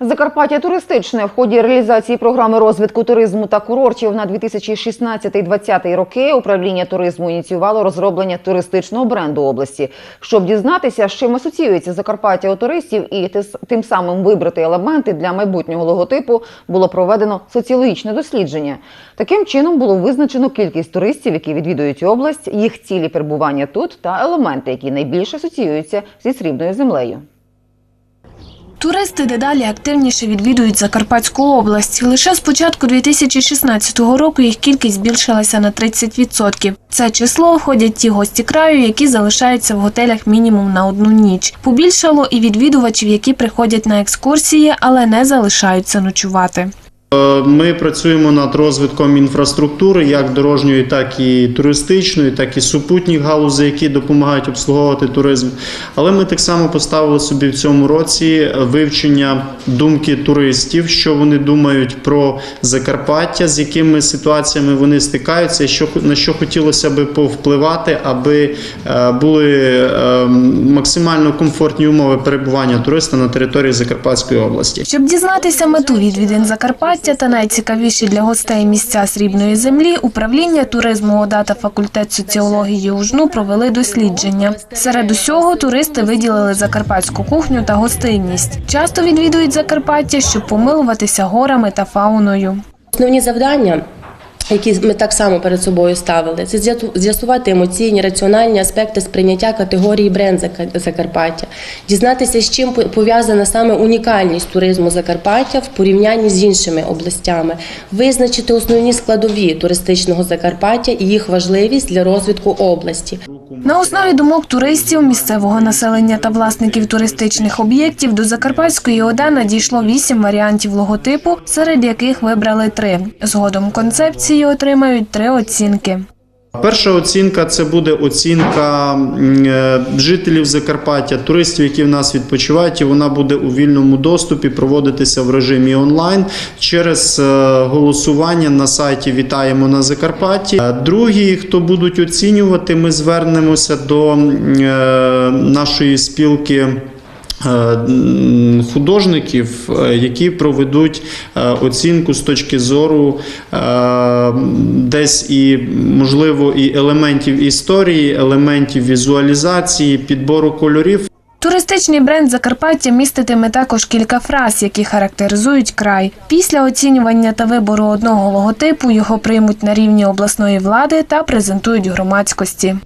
Закарпаття туристичне в ході реалізації програми розвитку туризму та курортів на 2016-2020 роки управління туризму ініціювало розроблення туристичного бренду області. Щоб дізнатися, з чим асоціюється Закарпаття у туристів і тим самим вибрати елементи для майбутнього логотипу, було проведено соціологічне дослідження. Таким чином було визначено кількість туристів, які відвідують область, їх цілі перебування тут та елементи, які найбільше асоціюються зі срібною землею. Туристи дедалі активніше відвідують Закарпатську область. Лише з початку 2016 року їх кількість збільшилася на 30%. В Це число входять ті гості краю, які залишаються в готелях мінімум на одну ніч. Побільшало і відвідувачів, які приходять на екскурсії, але не залишаються ночувати. Е, Ми працюємо над розвитком інфраструктури, як дорожньої, так і туристичної, так і супутніх галузей, які допомагають обслуговувати туризм. Але ми так само поставили собі в цьому році вивчення думки туристів, що вони думають про Закарпаття, з якими ситуаціями вони стикаються, що на що хотілося би повпливати, аби е, були е, максимально комфортні умови перебування туриста на території Закарпатської області. Щоб дізнатися мету відвідин Закарпаття та найцікавіші для гостей місця срібної землі, управління туризму ОДА та факультет соціології УЖНУ провели дослідження. Серед усього туристи виділили закарпатську кухню та гостинність. Часто відвідують Закарпаття, щоб помилуватися горами та фауною. Основні завдання. Які ми так само перед собою ставили, це з'ясу- з'ясувати емоційні, раціональні аспекти сприйняття категорії бренд Закарпаття, дізнатися, з чим пов'язана саме унікальність туризму Закарпаття в порівнянні з іншими областями, визначити основні складові туристичного Закарпаття і їх важливість для розвитку області. На основі думок туристів, місцевого населення та власників туристичних об'єктів до Закарпатської ОДА надійшло вісім варіантів логотипу, серед яких вибрали три. Згодом концепції отримають три оцінки. Перша оцінка це буде оцінка е, жителів Закарпаття, туристів, які в нас відпочивають, і вона буде у вільному доступі проводитися в режимі онлайн через е, голосування на сайті Вітаємо на Закарпатті. Е, Другі, хто будуть оцінювати, ми звернемося до нашої спілки. Е, Художників, е, які проведуть е, оцінку з точки зору десь і можливо і елементів історії, елементів візуалізації, підбору кольорів. Туристичний бренд Закарпаття міститиме також кілька фраз, які характеризують край. Після оцінювання та вибору одного логотипу його приймуть на рівні обласної влади та презентують громадськості.